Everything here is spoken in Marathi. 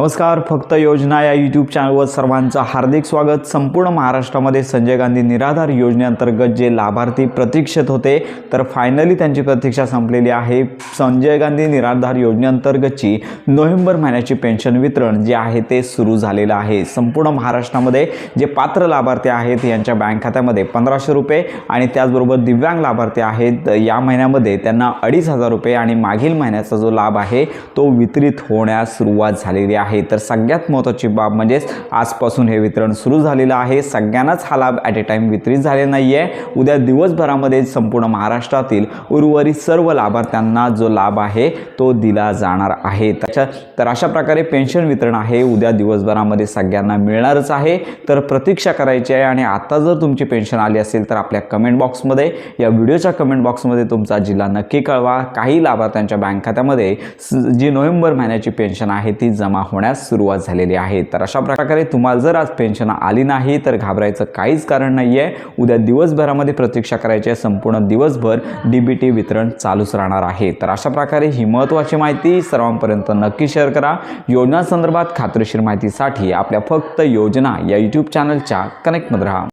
नमस्कार फक्त योजना या यूट्यूब चॅनलवर सर्वांचं हार्दिक स्वागत. संपूर्ण महाराष्ट्रामध्ये संजय गांधी निराधार योजनेअंतर्गत जे लाभार्थी प्रतीक्षेत होते तर फायनली त्यांची प्रतीक्षा संपलेली आहे. संजय गांधी निराधार योजनेअंतर्गतची नोव्हेंबर महिन्याची पेन्शन वितरण जे आहे ते सुरू झालेलं आहे. संपूर्ण महाराष्ट्रामध्ये जे पात्र लाभार्थी आहेत यांच्या बँक खात्यामध्ये पंधराशे रुपये आणि त्याचबरोबर दिव्यांग लाभार्थी आहेत या महिन्यामध्ये त्यांना अडीच हजार रुपये आणि मागील महिन्याचा जो लाभ आहे तो वितरित होण्यास सुरुवात झालेली आहे. आहे. तर सगळ्यात महत्त्वाची बाब म्हणजेच आजपासून हे वितरण सुरू झालेलं आहे. सगळ्यांनाच हा लाभ ॲट ए टाईम वितरित झाले नाही आहे उद्या दिवसभरामध्ये संपूर्ण महाराष्ट्रातील उर्वरित सर्व लाभार्थ्यांना जो लाभ आहे तो दिला जाणार आहे. त्याच्या तर अशा प्रकारे पेन्शन वितरण आहे. उद्या दिवसभरामध्ये सगळ्यांना मिळणारच आहे. तर प्रतीक्षा करायची आहे आणि आता जर तुमची पेन्शन आली असेल तर आपल्या कमेंट बॉक्समध्ये या व्हिडिओच्या कमेंट बॉक्समध्ये तुमचा जिल्हा नक्की कळवा. काही लाभार्थ्यांच्या बँक खात्यामध्ये जी नोव्हेंबर महिन्याची पेन्शन आहे ती जमा होणार होण्यास सुरुवात झालेली आहे. तर अशा प्रकारे तुम्हाला जर आज पेन्शन आली नाही तर घाबरायचं काहीच कारण नाही आहे उद्या दिवसभरामध्ये प्रतीक्षा करायची आहे. संपूर्ण दिवसभर डी बी टी वितरण चालूच राहणार आहे. तर अशा प्रकारे ही महत्त्वाची माहिती सर्वांपर्यंत नक्की शेअर करा. योजनासंदर्भात खात्रीशीर माहितीसाठी आपल्या फक्त योजना या यूट्यूब चॅनलच्या कनेक्टमध्ये राहा.